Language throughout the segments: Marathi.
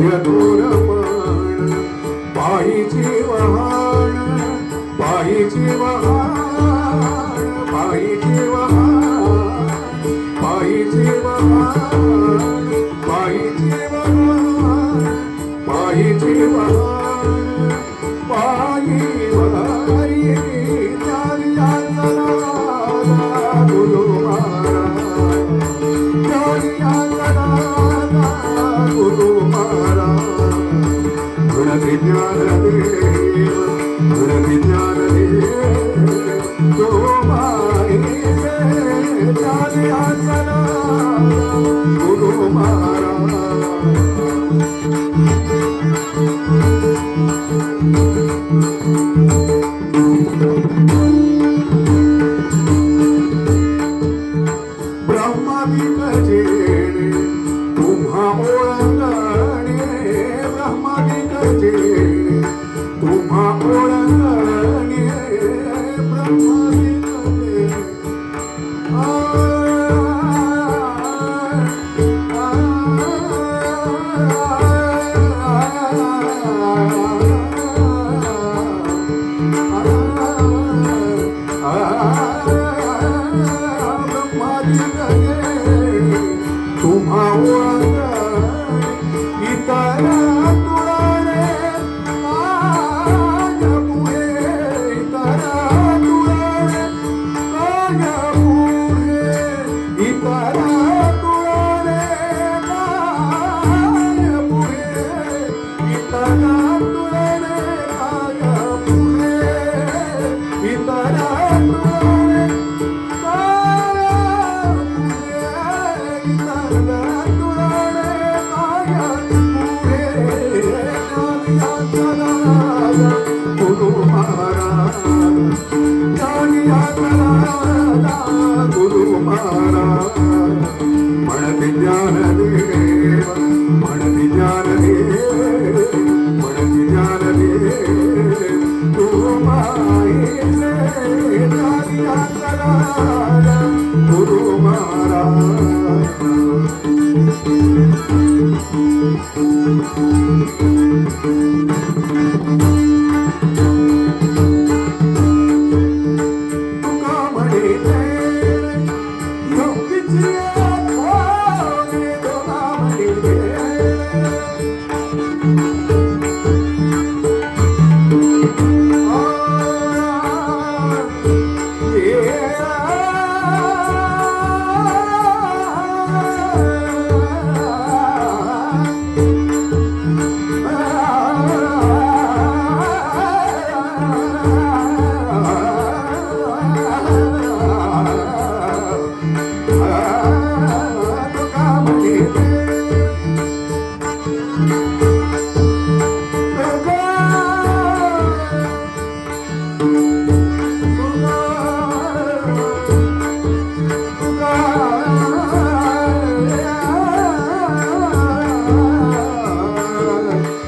काय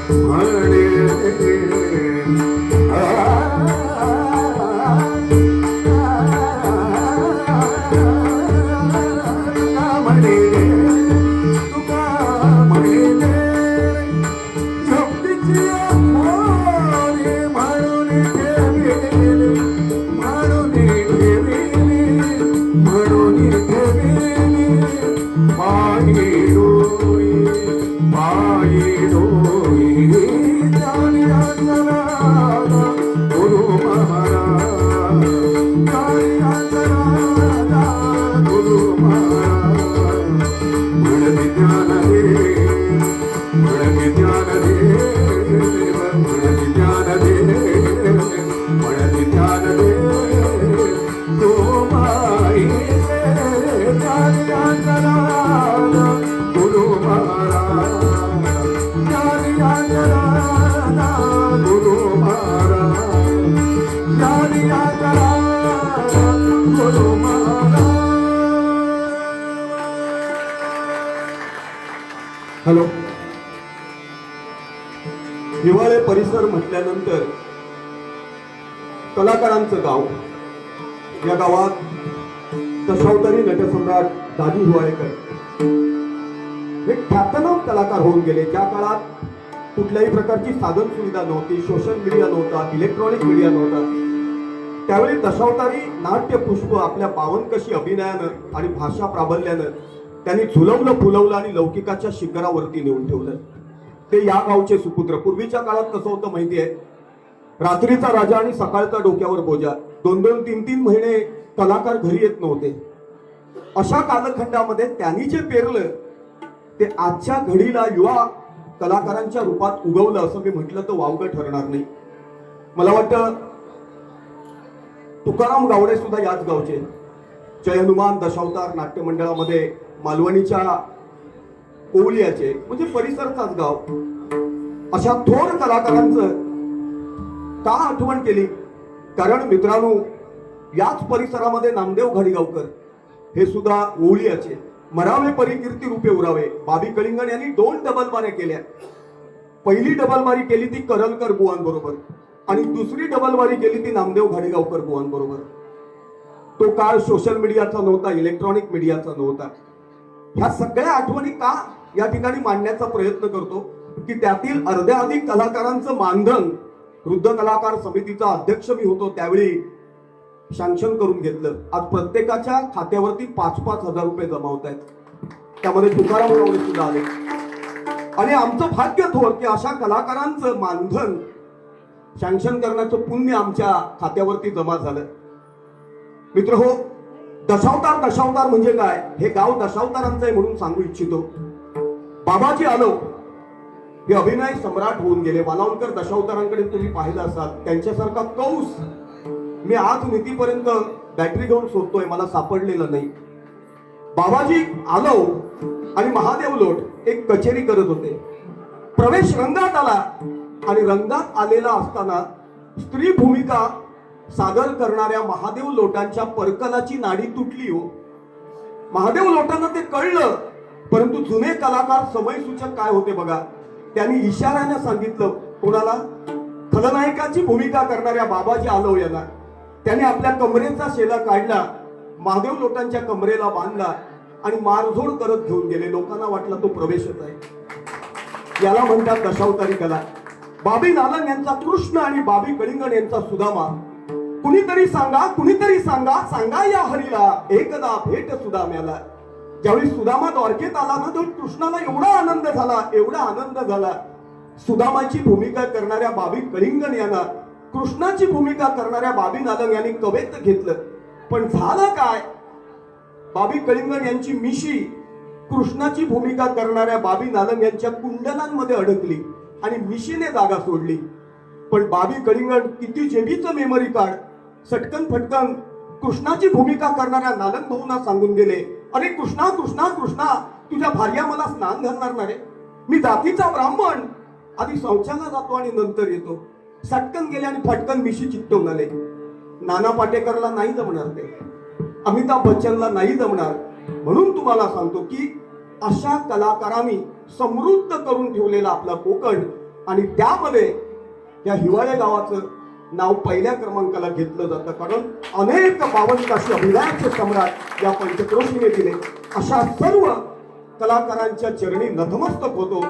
Hare हिवाळे परिसर म्हटल्यानंतर कलाकारांचं गाव. या गावात दशावतारी नटसम्राट दादी हिवाळेकर. हे ख्यातनाम कलाकार होऊन गेले. ज्या काळात कुठल्याही प्रकारची साधन सुविधा नव्हती सोशल मीडिया नव्हता इलेक्ट्रॉनिक मीडिया नव्हता त्यावेळी दशावतारी नाट्य पुष्प आपल्या बावनकशी अभिनयानं आणि भाषा प्राबल्यानं त्यांनी झुलवलं फुलवलं आणि लौकिकाच्या शिखरावरती नेऊन ठेवलं. ते या गावचे सुपुत्र. पूर्वीच्या काळात कसं होतं माहिती आहे? रात्रीचा राजा आणि सकाळचा डोक्यावर बोजा. दोन दोन तीन तीन महिने कलाकार घरी येत नव्हते. अशा कालखंडामध्ये त्यांनी जे पेरलं ते आजच्या घडीला युवा कलाकारांच्या रूपात उगवलं असं मी म्हटलं तर वावगं ठरणार नाही. मला वाटतं तुकाराम गावडे सुद्धा याच गावचे. जय हनुमान दशावतार नाट्य मंडळामध्ये मालवणीच्या कोवलियाचे म्हणजे परिसरचाच गाव. अशा थोर कलाकारांचं का आठवण केली? कारण मित्रांनो याच परिसरामध्ये नामदेव घाडीगावकर हे सुद्धा ओवलियाचे. मरावे परिकीर्ती रूपे उरावे. बाबी कलिंगण यांनी दोन डबलमाऱ्या केल्या. पहिली डबलमारी केली ती करलकर बुवांबरोबर आणि दुसरी डबलमारी केली ती नामदेव घाडीगावकर बुवांबरोबर. तो काळ सोशल मीडियाचा नव्हता इलेक्ट्रॉनिक मीडियाचा नव्हता. ह्या सगळ्या आठवणी का या ठिकाणी मांडण्याचा प्रयत्न करतो की त्यातील अर्ध्या अधिक कलाकारांचं मानधन वृद्ध कलाकार समितीचा अध्यक्ष मी होतो त्यावेळी सँक्शन करून घेतलं. आज प्रत्येकाच्या खात्यावरती पाच पाच हजार रुपये जमा होत आहेत. त्यामध्ये तुकाराम सुद्धा आले. आणि आमचं भाग्य थोर की अशा कलाकारांचं मानधन सँक्शन करण्याचं पुण्य आमच्या खात्यावरती जमा झालं. मित्र हो दशावतार दशावतार म्हणजे काय? हे गाव दशावतारांचं आहे म्हणून सांगू इच्छितो. बाबाजी आलो. हे अभिनय सम्राट होऊन गेले. वालावलकर दशावतारांकडे तुम्ही पाहिलं असाल त्यांच्यासारखा कौस मी आज नीतीपर्यंत बॅटरी घेऊन शोधतोय मला सापडलेलं नाही. बाबाजी आलो आणि महादेव लोट एक कचेरी करत होते. प्रवेश रंगात आला आणि रंगात आलेला असताना स्त्री भूमिका सादर करणाऱ्या महादेव लोटांच्या परकलाची नाडी तुटली हो. महादेव लोटांना ते कळलं. परंतु जुने कलाकार समय सूचक काय होते बघा? त्यांनी इशाऱ्याने सांगितलं कोणाला? खलनायकाची भूमिका करणाऱ्या बाबाजी आलव यांना. त्याने आपल्या कमरेचा शेला काढला महादेव लोटांच्या कमरेला बांधला आणि मारझोड करत घेऊन गेले. लोकांना वाटला तो प्रवेशच आहे. याला म्हणतात दशावतारी कला. बाबी नालन यांचा कृष्ण आणि बाबी कलिंगण यांचा सुदामा. कुणीतरी सांगा कुणीतरी सांगा सांगा या हरीला. एकदा भेट सुदाम्याला. ज्यावेळी सुदामा द्वारकेत आला ना तो कृष्णाला एवढा आनंद झाला एवढा आनंद झाला. सुदामाची भूमिका करणाऱ्या बाबी कलिंगन यांना कृष्णाची भूमिका करणाऱ्या बाबी नालन यांनी कवेत घेतलं. पण झालं काय? बाबी कलिंगन यांची मिशी कृष्णाची भूमिका करणाऱ्या बाबी नालम यांच्या कुंडलांमध्ये अडकली आणि मिशीने जागा सोडली. पण बाबी कलिंगण किती जेबीचं मेमरी कार्ड सटकन फटकन कृष्णाची भूमिका करणाऱ्या नालन भाऊंना सांगून गेले. अरे कृष्णा कृष्णा कृष्णा तुझ्या भार्या मला स्नान घालणार नाही. मी जातीचा ब्राह्मण. आधी शौचाला जातो आणि नंतर येतो. सटकन गेले आणि फटकन मिशी चिकटवून आले. नाना पाटेकरला नाही जमणार ते. अमिताभ बच्चनला नाही जमणार. म्हणून तुम्हाला सांगतो की अशा कलाकारांनी समृद्ध करून ठेवलेला आपला कोकण आणि त्यामध्ये या हिवाळे गावाचं नाव पहिल्या क्रमांकाला घेतलं जातं. कारण अनेक बावनकाशी अभिनयाचे सम्राट या पंचक्रोशीने दिले. अशा सर्व कलाकारांच्या चरणी नतमस्तक होतो.